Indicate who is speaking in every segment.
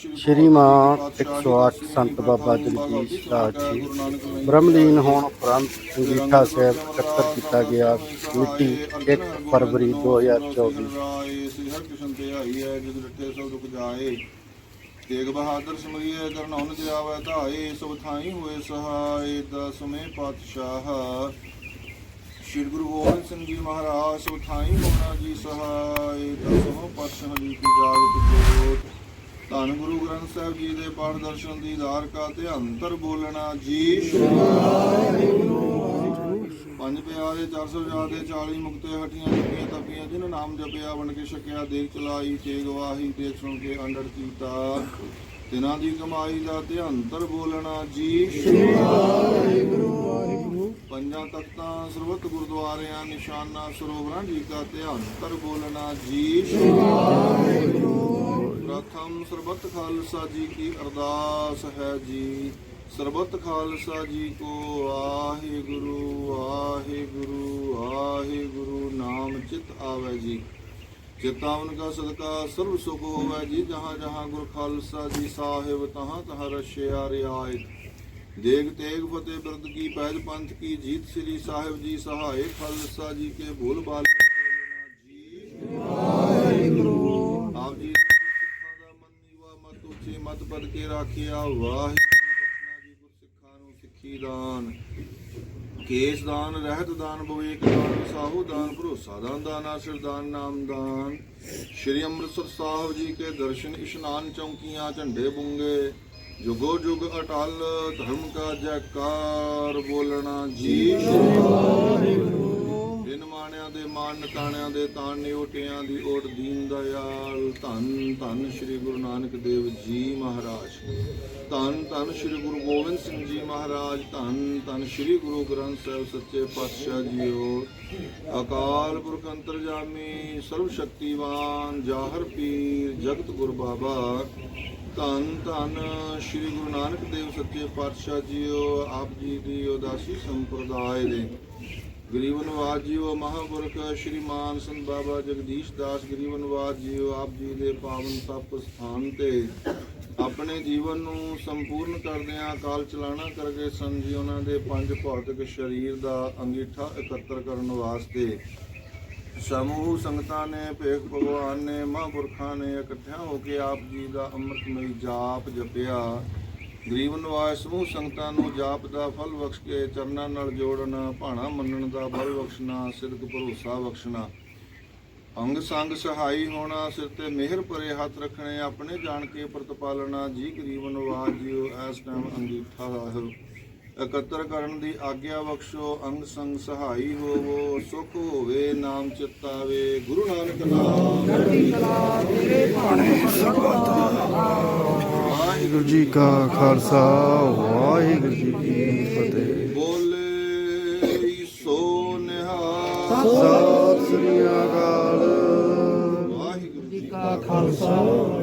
Speaker 1: ਸ਼੍ਰੀਮਾਨ 108 ਸੰਤ ਬਾਬਾ ਜਗਦੀਸ਼ ਸਾਹਿਬ ਜੀ ਬ੍ਰਹਮਲੀਨ ਹੋਣ ਉਪਰੰਤ ਅੰਗੀਠਾ ਸਾਹਿਬ ਇਕੱਤਰ ਕੀਤਾ ਗਿਆ। ਮਿਤੀ 1 ਫਰਵਰੀ 2024
Speaker 2: ਤੇਗ ਬਹਾਦਰ ਸਿਮਰਿਏ ਕਰਨਉਨ ਤੇ ਆਵੈ ਧਾਏ, ਸਭ ਥਾਈ ਹੋਏ ਸਹਾਏ ਦਸਵੇਂ ਪਾਤਸ਼ਾਹ। ਸ਼੍ਰੀ ਗੁਰੂ ਗੋਬਿੰਦ ਸਿੰਘ ਜੀ ਮਹਾਰਾਜ, ਸਭ ਹੋਣਾ ਜੀ ਸਹਾਏ ਦਸਵੇਂ ਪਾਤਸ਼ਾਹ ਜੀ ਜਾਗਤ ਜੋਤ। ਧੰਨ ਗੁਰੂ ਗ੍ਰੰਥ ਸਾਹਿਬ ਜੀ ਦੇ ਪਾਠ ਦਰਸ਼ਨ ਦੀਦਾਰ ਕਾ ਧਿਆਨ ਬੋਲਣਾ ਜੀ। ਪੰਜ ਪਿਆਰੇ 400 ਜਾਦੇ 40 ਮੁਕਤੇ ਹਟੀਆਂ ਜਪੀਆਂ ਤਪੀਆਂ, ਜਿਨ ਨਾਮ ਜਪਿਆ ਬਣ ਕੇ ਛਕਿਆ, ਦੇਖ ਚਲਾਈ ਤੇ ਗਵਾਹੀ ਦੇਖ ਸੁਣ ਕੇ ਅੰਡਰ ਕੀਤਾ। ਤਿਨਾਂ ਦੀ ਕਮਾਈ ਦਾ ਧਿਆੰਤਰ ਬੋਲਣਾ ਜੀ। ਪੰਜਾਂ ਤਖਤਾਂ, ਸਰਬਤ ਗੁਰਦੁਆਰਿਆਂ, ਨਿਸ਼ਾਨਾ, ਸਰੋਵਰਾਂ ਜੀ ਦਾ ਧਿਆੰਤਰ ਬੋਲਣਾ ਜੀ। ਪ੍ਰਥਮ ਸਰਬਤ ਖਾਲਸਾ ਜੀ ਕੀ ਅਰਦਾਸ ਹੈ ਜੀ। ਸਰਬਤ ਖਾਲਸਾ ਜੀ ਕੋ ਵਾਹਿਗੁਰੂ ਵਾਹਿਗੁਰੂ ਵਾਹਿਗੁਰੂ, ਨਾਮ ਚਿਤ ਆਵੇ ਜੀ। ਚਿਤਾਵਨ ਕਾ ਸਦਕਾ ਸਰਬ ਸੁਖ ਹੋਵੇ ਜੀ। ਜਹਾਂ ਜਹਾਂ ਗੁਰ ਖਾਲਸਾ ਜੀ ਸਾਹਿਬ, ਤਹਾਂ ਤਹਾਂ ਰਸ਼ਿਆ ਰਿਆਇਤ ਦੇਗ ਤੇਗ ਫਤਿਹ ਬਿਰਦ ਕੀ ਪਹਿਲ ਪੰਥ ਕੀ ਜੀਤ ਸ੍ਰੀ ਸਾਹਿਬ ਜੀ ਸਹਾਏ। ਖਾਲਸਾ ਜੀ ਕੇ ਭੂਲ ਬਾਲ ਵਾਹਿਗੁਰੂ ਆਪ ਜੀ ਦੇ ਸਿੱਖਾਂ ਦਾ ਮਨ ਨੀਵਾ ਮਤ ਉੱਚੇ ਪਦ ਕੇ ਰਾਖਿਆ ਵਾਹਿਗੁਰੂ ਬਖਸ਼ਣਾ ਜੀ ਗੁਰ ਨੂੰ ਸਿੱਖੀ ਦਾਨ। ਕੇਸ ਦਾਨ, ਰਹਿਤ ਦਾਨ ਬਵੇਕ ਦਾਨ, ਸਾਹੂ ਦਾਨ, ਭਰੋਸਾ ਦਾਨ, ਦਾਨਾ ਸਰਦਾਨ ਨਾਮ ਦਾਨ। ਸ਼੍ਰੀ ਅੰਮ੍ਰਿਤਸਰ ਸਾਹਿਬ ਜੀ ਕੇ ਦਰਸ਼ਨ ਇਸ਼ਨਾਨ ਚੌਂਕੀਆਂ, ਝੰਡੇ ਬੁੰਗੇ। ਜੁਗੋ ਜੁਗ ਅਟਲ, ਧਰਮ ਕਾ ਜੈਕਾਰ ਬੋਲਣਾ ਜੀ। ਦਿਨ ਮਾਣਿਆਂ ਦੇ ਮਾਨ ਨਤਾਣਿਆਂ ਦੇ ਤਾਣ ਨਿਉਟਿਆਂ ਦੀ ਓਟ ਦੀਨ ਦਇਆਲ। ਧੰਨ ਧੰਨ ਸ੍ਰੀ ਗੁਰੂ ਨਾਨਕ ਦੇਵ ਜੀ ਮਹਾਰਾਜ। ਧੰਨ ਧੰਨ ਸ੍ਰੀ ਗੁਰੂ ਗੋਬਿੰਦ ਸਿੰਘ ਜੀ ਮਹਾਰਾਜ। ਧੰਨ ਧੰਨ ਸ੍ਰੀ ਗੁਰੂ ਗ੍ਰੰਥ ਸਾਹਿਬ ਸੱਚੇ ਪਾਤਸ਼ਾਹ ਜੀਓ। ਅਕਾਲ ਪੁਰਖ ਅੰਤਰਜਾਮੀ, ਸਰਵ ਸ਼ਕਤੀਵਾਨ, ਜਾਹਰ ਪੀਰ, ਜਗਤ ਗੁਰ ਬਾਬਾ। ਧੰਨ ਧੰਨ ਸ੍ਰੀ ਗੁਰੂ ਨਾਨਕ ਦੇਵ ਸੱਚੇ ਪਾਤਸ਼ਾਹ ਜੀਓ। ਆਪ ਜੀ ਦੀ ਉਦਾਸੀ ਸੰਪਰਦਾਇ ਦੇ ਗਰੀਬ ਨਵਾਜ ਜੀਓ ਮਹਾਂਪੁਰਖ, ਸ਼੍ਰੀਮਾਨ ਸੰਤ ਬਾਬਾ ਜਗਦੀਸ਼ ਦਾਸ ਗਰੀਬ ਨਵਾਜ ਜੀਓ, ਆਪ ਜੀ ਦੇ ਪਾਵਨ ਤਪ ਸਥਾਨ ਤੇ ਆਪਣੇ ਜੀਵਨ ਨੂੰ ਸੰਪੂਰਨ ਕਰਦਿਆਂ ਕਾਲ ਚਲਾਣਾ ਕਰਕੇ ਸਨ ਜੀ ਉਹਨਾਂ ਦੇ ਪੰਜ ਭੌਤਿਕ ਸਰੀਰ ਦਾ ਅੰਗੀਠਾ ਇਕੱਤਰ ਕਰਨ ਵਾਸਤੇ ਸਮੂਹ ਸੰਗਤਾਂ ਨੇ, ਭੇਖ ਭਗਵਾਨ ਨੇ, ਮਹਾਂਪੁਰਖਾਂ ਨੇ ਇਕੱਠਿਆਂ ਹੋ ਕੇ ਆਪ ਜੀ ਦਾ ਅੰਮ੍ਰਿਤਮਈ ਜਾਪ ਜਪਿਆ। ਗਰੀਬ ਨਵਾਜ ਸਮੂਹ ਸੰਗਤਾਂ ਨੂੰ ਜਾਪ ਦਾ ਫਲ ਬਖਸ਼ ਕੇ ਚਰਨਾਂ ਨਾਲ ਜੋੜਨਾ, ਭਾਣਾ ਮੰਨਣ ਦਾ ਬਲ ਬਖਸ਼ਣਾ, ਸਿਰਕ ਭਰੋਸਾ ਬਖਸ਼ਣਾ। ਅੰਗ ਸੰਗ ਸਹਾਈ ਹੋਣਾ, ਸਿਰ ਤੇ ਮਿਹਰ ਭਰੇ ਹੱਥ ਰੱਖਣੇ, ਆਪਣੇ ਜਾਣ ਕੇ ਪ੍ਰਤਪਾਲਣਾ, ਜੀ ਗਰੀਬ ਨਵਾਜ ਜੀਓ, ਇਸ ਟਾਈਮ ਅੰਗੀਠਾ ਸਾਹਿਬ ਇਕੱਤਰ ਕਰਨ ਦੀ ਆਗਿਆ ਬਖਸ਼ੋ ਅੰਗ ਸੰਗ ਸਹਾਈ ਹੋਵੋ ਸੁਖ ਹੋਵੇ ਨਾਮ ਚਿਤਾਵੇ ਗੁਰੂ ਨਾਨਕ ਨਾਮ।
Speaker 1: ਵਾਹਿਗੁਰੂ ਜੀ ਕਾ ਖਾਲਸਾ ਵਾਹਿਗੁਰੂ ਜੀ ਕੀ ਫਤਿਹ।
Speaker 2: ਬੋਲੇ ਸੋ ਨਿਹਾਲ।
Speaker 1: ਸਤਿ ਸ੍ਰੀ ਅਕਾਲ।
Speaker 2: ਵਾਹਿਗੁਰੂ ਜੀ
Speaker 1: ਕਾ ਖਾਲਸਾ।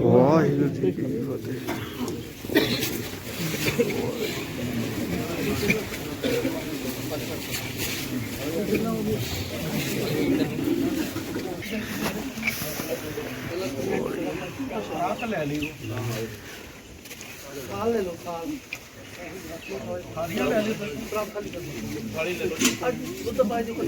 Speaker 1: ਵਾਹਿਗੁਰੂ ਜੀ ਕੀ ਫਤਿਹ। ਰਾਤ ਲੈ ਲਈ
Speaker 3: ਕਾਲ ਲੈ ਲੋ ਕਾਲ ਸਾਰੀਆਂ ਲੈ ਲਈ ਬਰਾਬਰ ਖਾਲੀ ਕਰ ਲਈ ਵਾਲੀ ਲੈ ਲੋ ਅੱਜ ਉਹ ਤਾਂ ਬਾਈ ਜੀ ਕੋਈ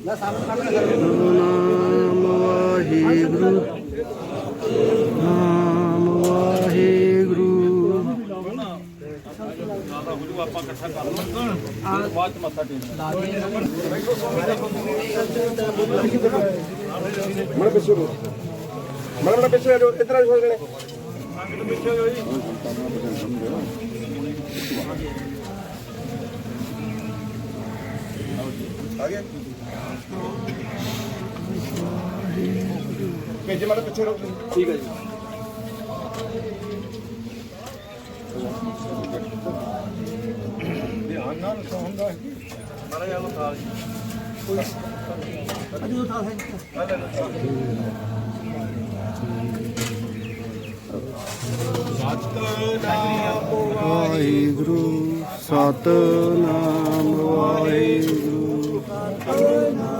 Speaker 4: ਨਾਮ ਵਾਹਿਗੁਰੂ ਨਾਮ ਵਾਹਿਗੁਰੂ ਆਪਾਂ ਇਕੱਠਾ ਕਰ ਲਾਂਗੇ ਬਾਅਦ ਚ ਮੱਥਾ ਟੇਕਣਾ ਮੜ ਪਿੱਛੇ ਰੋ ਮੜ ਮੜ ਪਿੱਛੇ ਰੋ ਇਧਰ ਆ ਛੋੜ ਲੈਣੇ ਅੰਗ ਪਿੱਛੇ ਰੋ ਜੀ ਆ ਗਿਆ। ਭੇਜੇ ਮਾੜਾ ਪਿੱਛੇ ਰੋਕ ਠੀਕ ਹੈ ਜੀ। ਧਿਆਨ ਨਾਲ ਸੌਂਦਾ ਮਾੜਾ ਜਿਹਾ ਲੋ ਥਾਲ ਵਾਹਿਗੁਰੂ ਸਤਨਾਮ ਵਾਹਿਗੁਰੂ। ਸਤਨਾਮ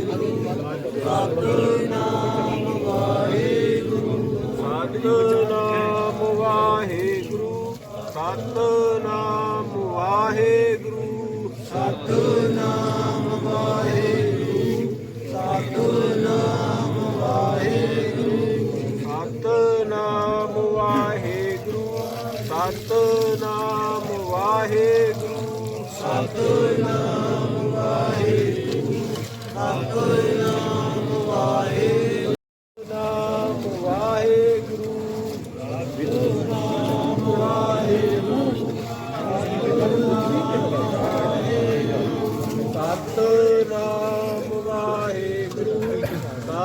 Speaker 4: Fortuna.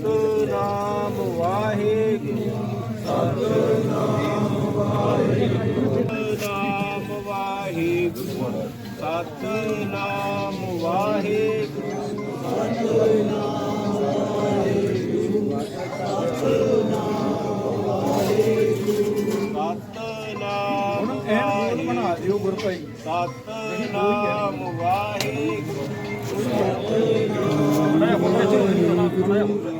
Speaker 4: ਸਤਨਾਮ ਵਾਹਿਗੁਰੂ। ਸਤਨਾਮ ਵਾਹਿਗੁਰੂ। ਸਤਨਾਮ ਵਾਹਿਗੁਰੂ। ਸਤਨਾਮ ਵਾਹਿਗੁਰੂ ਸਤਨਾਮ ਵਾਹਿਗੁਰੂ। ਬਣਾ ਦਿਓ ਗੁਰਪਾਈ ਸਤਨਾਮ ਵਾਹਿਗੁਰੂ। ਸਤਨਾਮ ਵਾਹਿਗੁਰੂ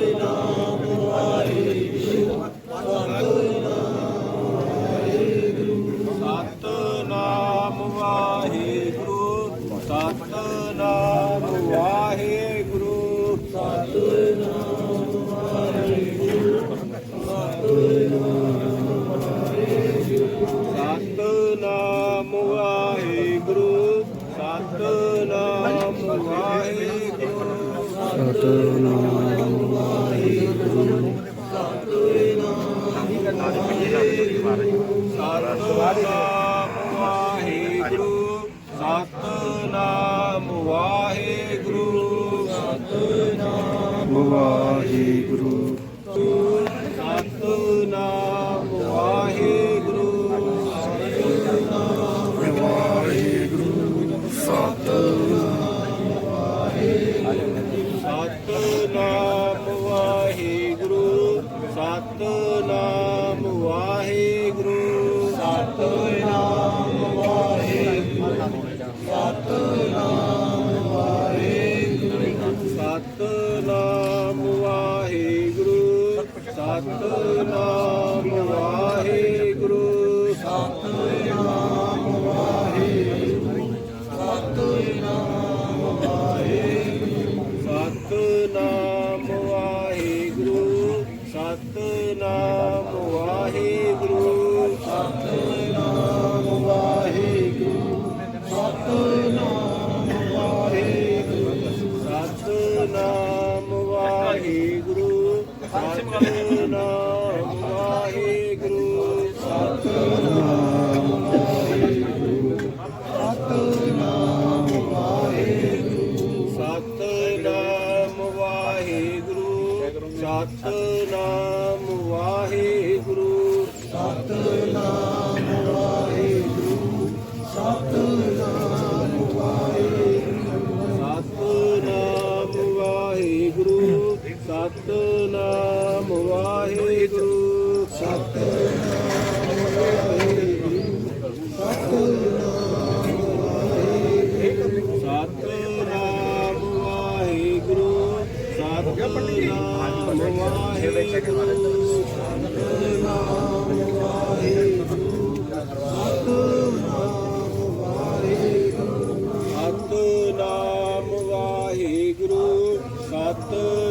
Speaker 4: আত্ম Hare ਸਤਨਾਮ ਵਾਹਿਗੁਰੂ ਸਤਨਾਮ ਵਾਹਿਗੁਰੂ ਸਤਨਾਮ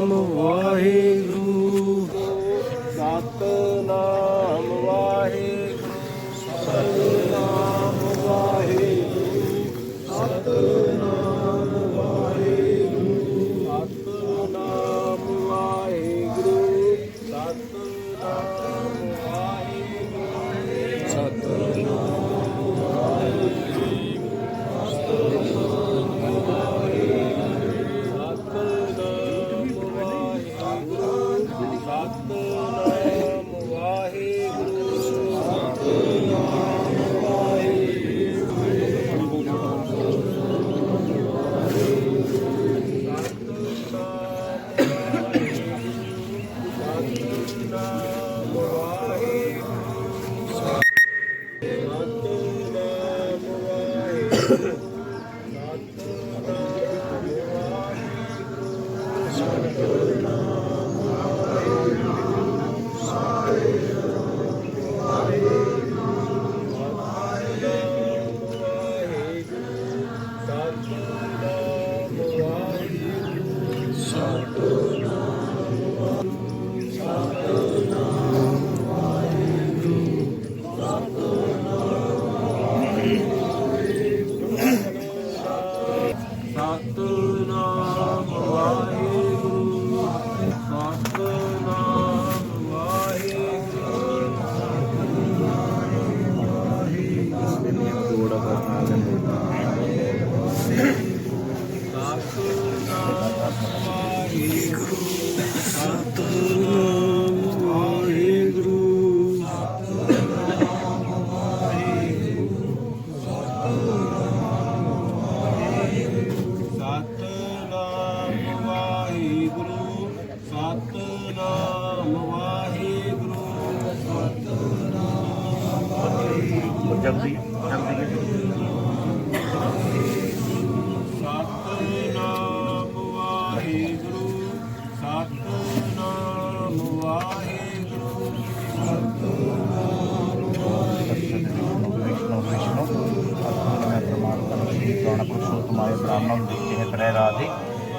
Speaker 3: गौण पुरुषोत्तमाय ब्राह्मण देखते हैं त्रय राधे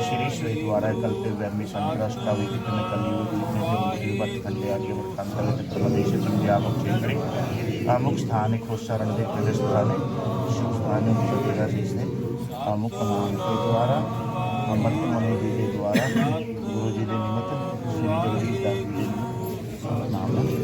Speaker 3: श्री श्री द्वारा कल्पे व्यामी संतराष्ट्रा विदित में कलयुग रूप में जो मुक्ति वत खंडे आगे वृत्तांतर चित्र प्रदेश संध्यामुख क्षेत्रे अमुक स्थान खुद शरण दे प्रदेश स्थाने शिव स्थान जगह शीश ने अमुक नाम के द्वारा ममत मुनि जी के द्वारा गुरु जी के निमित्त श्री जगदीश दास जी के निमित्त नाम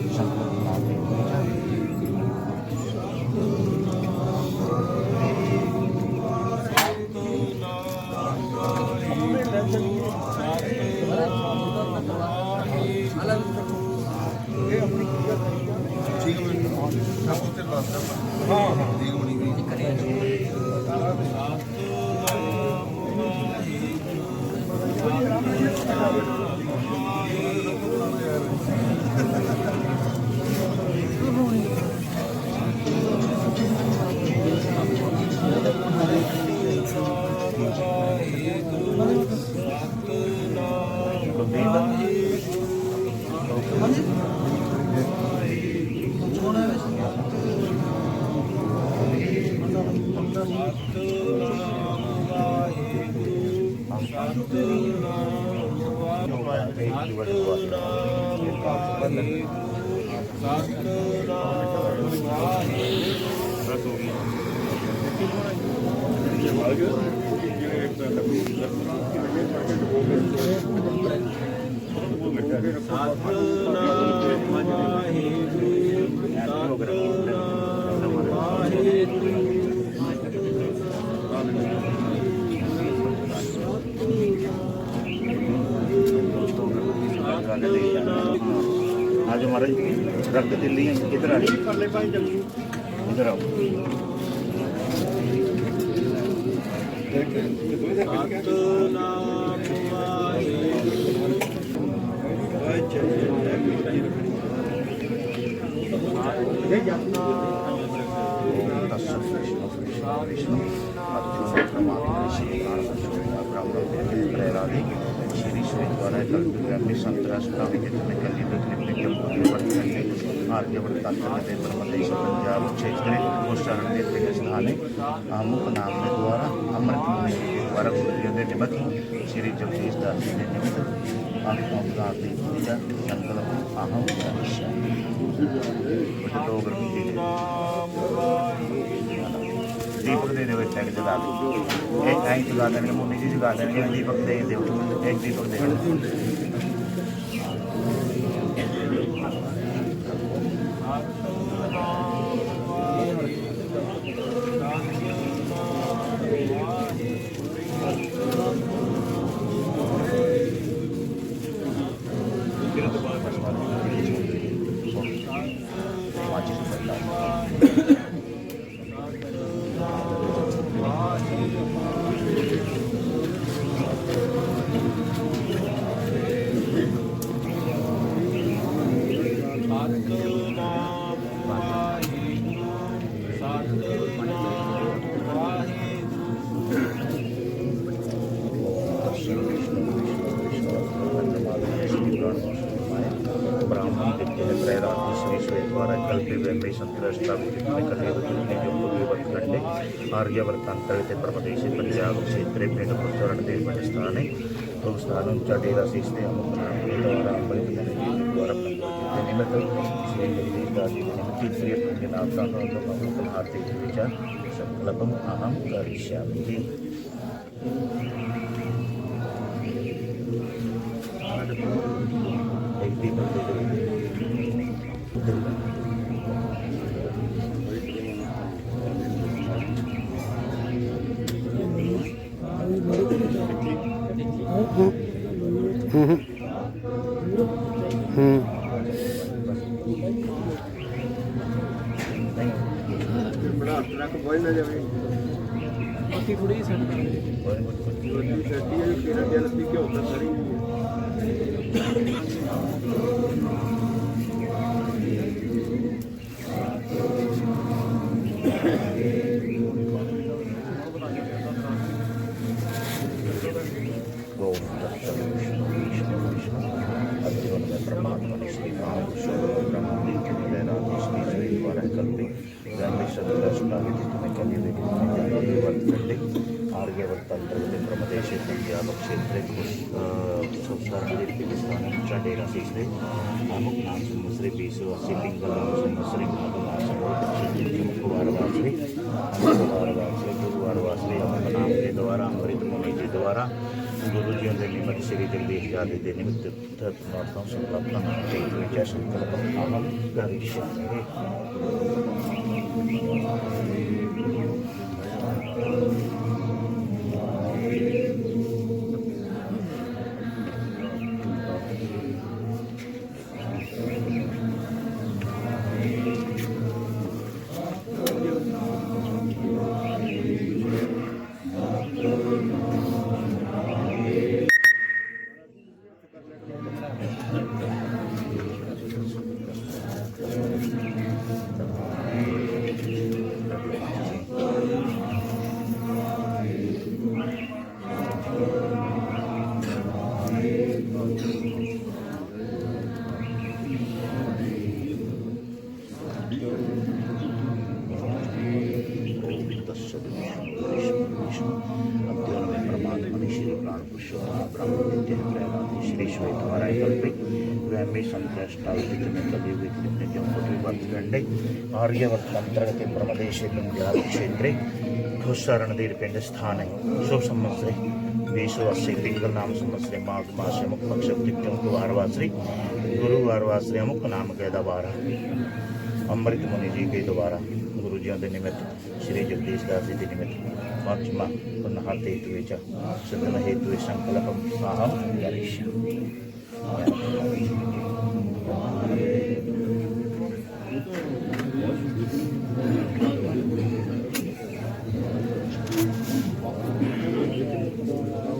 Speaker 3: आज हमारा रक्त दिल्ली इधर आ इधर आओ
Speaker 4: ਸਤਨਾਮ ਵਾਹਿਗੁਰੂ
Speaker 3: श्री श्री द्वारा कल्पी संत राष्ट्रामी जितने कली तकलीफ के आर्यवर्त पंजाब क्षेत्र उच्चारण देते हैं ਦੇ ਤੇ ਸਥਾਨੇ ਅਮੁਕ ਨਾਮ ਦੇ ਦੁਆਰਾ ਅੰਮ੍ਰਿਤ ਮੁਨੀ ਜੀ ਦੁਆਰਾ ਗੁਰੂ ਦੇ ਨਿਮਤ ਸ੍ਰੀ ਜਗਦੀਸ਼ ਦਾਸ ਜੀ ਦੇ ਨਿਮਤ ਅਨੁਪਮਾ ਜੀ ਦੀਪਕ ਦੇ ਦੇ ਵਿੱਚ ਜਗਾ ਦੇ ਇੱਕ ਐਂ ਜਗਾ ਦੇਣਗੇ, ਮੁੰਨੀ ਜੀ ਜਗਾ ਦੇਣਗੇ, ਦੀਪਕ ਦੇ ਦਿਓ ਇੱਕ ਦੀਪਕ ਦੇ
Speaker 4: ਸਤਨਾਮ ਵਾਹਿਗੁਰੂ ਸਤਨਾਮ ਵਾਹਿਗੁਰੂ
Speaker 3: ब्राह्मण दिव्य है त्रैरात्रि श्री श्वेतवार कल्पे वेम्बे संतरष्टा विजितने कलेव जितने जो पूर्ववत खंडे आर्यवर्तांतरित प्रदेशे पंजाब क्षेत्रे पिंड पुस्तरण देव स्थाने तो स्थान उच्चा डेरा सीस्ते अमुक नाम के द्वारा अमृत धन के द्वारा प्रकट निमित्त श्री जगदीश दास जी निमित्त श्री पंजनाथ का अमुक हाथे विचार संकल्पम अहम करिष्यामि
Speaker 2: ਬੜਾ ਨਾ ਜਾਵੇ।
Speaker 4: ਬਾਕੀ ਥੋੜੀ ਜਿਹੀ ਸੈੱਟ ਕਰ ਦੇ
Speaker 3: ಗಳಿಗೆ ವೃತ್ತಾಂತರದಲ್ಲಿ ಪ್ರಮದೇಶ ಕುಂದಿಯಾಲ ಕ್ಷೇತ್ರ ಸಂಸ್ಥಾನದಲ್ಲಿ ಪಿಲಿಸ್ತಾನಿ ಚಂಡೇರ ಸೇಸ್ರೆ ಅಮುಕ್ ನಾಂಸು ಮುಸ್ರಿ ಬೀಸು ಹಸಿ ಪಿಂಗಲ್ ನಾಂಸು ಮುಸ್ರಿ ಮಾತು ನಾಂಸು शुक्रवार वासरे शुक्रवार वासरे गुरुवार वासरे अमर नाम के द्वारा, अमृत मुनि के द्वारा, गुरु जी ने निमित्त श्री दिल्ली आदि के निमित्त धर्मात्मा संकल्पना विचार संकल्प अहम करिष्यामि ಶ್ರೀಕೃಷ್ಣದೇವೀಕೃಷ್ಣ ಜಂಬುತ್ರಿವತ್ಕಂಡೆ ಆರ್ಯವತ್ ಅಂತರ್ಗತೆ ಬ್ರಹ್ಮದೇಶೇಂದ್ರ ಕ್ಷೇತ್ರೆ ಘೋಷಾರಣದೀರ್ಪೇಂಡ ಸ್ಥಾನ ಶುಭ ಸಂವತ್ಸರೆ ವಿಶ್ವವರ್ಷೆ ತಿಂಗಳ ನಾಮ ಸಂವತ್ಸರೆ ಮಾಘ ಮಾಸ ಅಮುಕ್ ಪಕ್ಷ ತಿಂಗಳು ವಾರವಾಸರಿ गुरु वारवासरी अमुक नाम के द्वारा अमृत मुनि जी के द्वारा ਗੁਰੂ ਜੀ ਦੇ ਨਿਮਿਤ ਸ੍ਰੀ ਜਗਦੀਸ਼ ਦਾਸ ਜੀ ਦੇ ਨਿਮਿਤ ਮਾਤਮਾ ਪੁਨਹਤ ਹੇਤੁ ਵਿਚ ਸਦਨ ਹੇਤੁ ਸੰਕਲਪਮ ਆਹਮ ਕਰਿਸ਼ Thank you.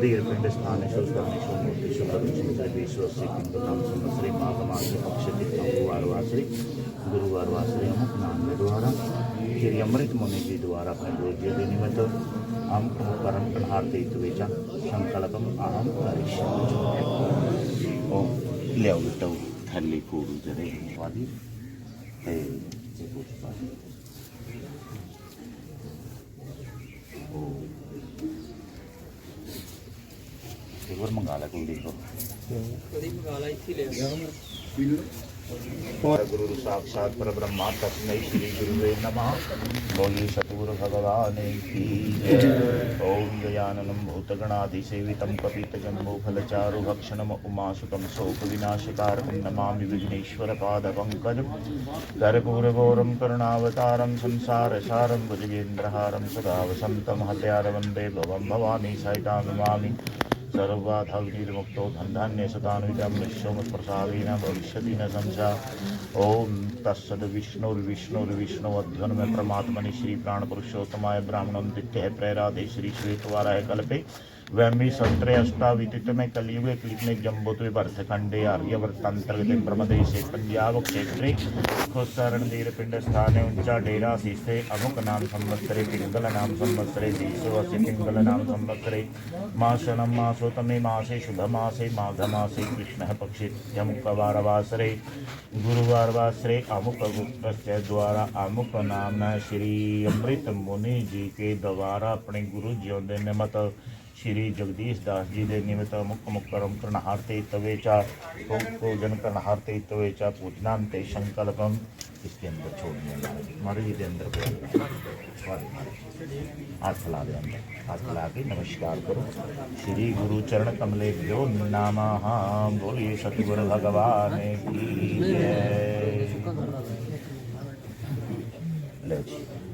Speaker 3: ਗਣਦੀਰ ਪਿੰਡ ਸਥਾਨੇ ਸੁਲਤਾਨੇ ਸ਼ੋਮੂਰਤੀ ਸ਼ੁਭਰੀ ਸਿੰਦਰ ਵਿਸ਼ਵ ਸਿੱਖਿੰ ਨਾਮ ਸੰਸਰੀ ਮਾਗਮਾ ਕੇ ਪਕਸ਼ ਦੀ ਗੁਰੂਵਾਰ ਵਾਸਰੀ ਗੁਰੂਵਾਰ ਵਾਸਰੀ ਅਮੁਕ ਨਾਮ ਦੇ ਦੁਆਰਾ ਸ਼੍ਰੀ ਅੰਮ੍ਰਿਤ ਮੁਨੀ ਜੀ ਦੁਆਰਾ ਆਪਣੇ ਗੁਰੂ ਜੀ ਦੇ ਨਿਮਿਤ ਆਮ ਕਰਮ ਕਨਹਾਰ ਦੇ ਵਿਚਾ ਸੰਕਲਪਮ ਆਹਮ ਕਰਿਸ਼ਾਮਿ ਉਹ ਲਿਆਓ ਬਟਾਓ ਥੱਲੇ ਕੋਰੂ ਜਰੇ ਵਾਦੀ ਤੇ ਇਹ ਪੁੱਛਦਾ ਉਹ ਇੱਕ ਵਾਰ ਮੰਗਾ ਲੈ ਕੋਈ ਦੇਖੋ।
Speaker 4: ਕਦੀ ਮੰਗਾ ਲੈ ਇੱਥੇ ਲੈ ਗਿਆ ਮੈਂ ਪੀਲੂ
Speaker 3: ਗੁਰੂ ਸਾਹਿਬ, ਸਾਧ ਪਰ ਬ੍ਰਹਮਾ ਤਸਮੈ ਸ੍ਰੀ ਗੁਰੂ ਨਮਾ। ਬੋਲੀ ਸਤਿਗੁਰ ਭਗਵਾਨੇ ਕੀ ਜੈ। ਓਮ ਗਜਾਨਨੰ ਭੂਤਗਣਾਧਿਸੇਵਿਤੰ ਕਪਿਤਜੰਬੋ ਫਲਚਾਰੂ ਭक्षणम ਉਮਾਸੁਕੰ ਸੋਕ ਵਿਨਾਸ਼ਕਾਰਕੰ ਨਮਾਮि ਵਿਘ्नेश्वर पादपङ्कजं करपूरगौरं करुणावतारं संसारसारं भुजगेन्द्रहारं सदा वसन्तं हत्यारवन्दे भवं। भवानी सहितां नमामि सर्वबाधाविनिर्मुक्तो धन्धान्य सदान्वितं विश्वमत्प्रसादेन भविष्यति न संशय ओम तत्सद विष्णुर्विष्णुर्विष्णुवध्वन में परमात्मनि श्री प्राण पुरुषोत्तमाय ब्राह्मणं दित्य प्रेराधे श्री श्वेतवाराय कल्पे वैमी संतरे अष्टाविदित में कलियुग क्लिप में जम्बोत्व वर्षखंडे आर्यवर्तंत्र के प्रमदेश पंजाब क्षेत्रे खुशरण दीर पिंड स्थाने ऊंचा डेरा शीशे अमुक नाम संवत्सरे पिंगल नाम संवत्सरे शीशो अस्य पिंगल नाम संवत्सरे मासनम मासो तमे मासे शुभ मासे माघ मासे कृष्ण पक्षे अमुकवारवासरे गुरुवारवासरे अमुक गुप्त द्वारा अमुक नाम श्री अमृत मुनि जी के द्वारा अपने गुरु जी ने मत ਸ਼੍ਰੀ ਜਗਦੀਸ਼ ਦਾਸ ਜੀ ਦੇ ਨਿਮਿਤ ਮੁਖ ਮੁਕਰਮ ਕਰਨਹਾਰ ਤੇ ਤਵੇਚਾ ਭੋਜਨ ਕਰਨਹਾਰ ਤੇ ਤਵੇਚਾ ਪੂਜਨਾਨ ਤੇ ਸੰਕਲਪਮ, ਇਸ ਦੇ ਅੰਦਰ ਛੋੜਨੇ ਮਾਰੇ ਜੀ ਦੇ ਅੰਦਰ ਹੱਥ ਲਾ ਦੇ ਅੰਦਰ। ਹੱਥ ਕੇ ਨਮਸਕਾਰ ਕਰੋ। ਸ਼੍ਰੀ ਗੁਰੂ ਚਰਨ ਕਮਲੇ ਜੋ ਨਾਮਾ ਬੋਲੀ ਸਤਿਗੁਰ ਭਗਵਾਨ ਕੀ ਜੈ।
Speaker 1: ਲੋ ਜੀ।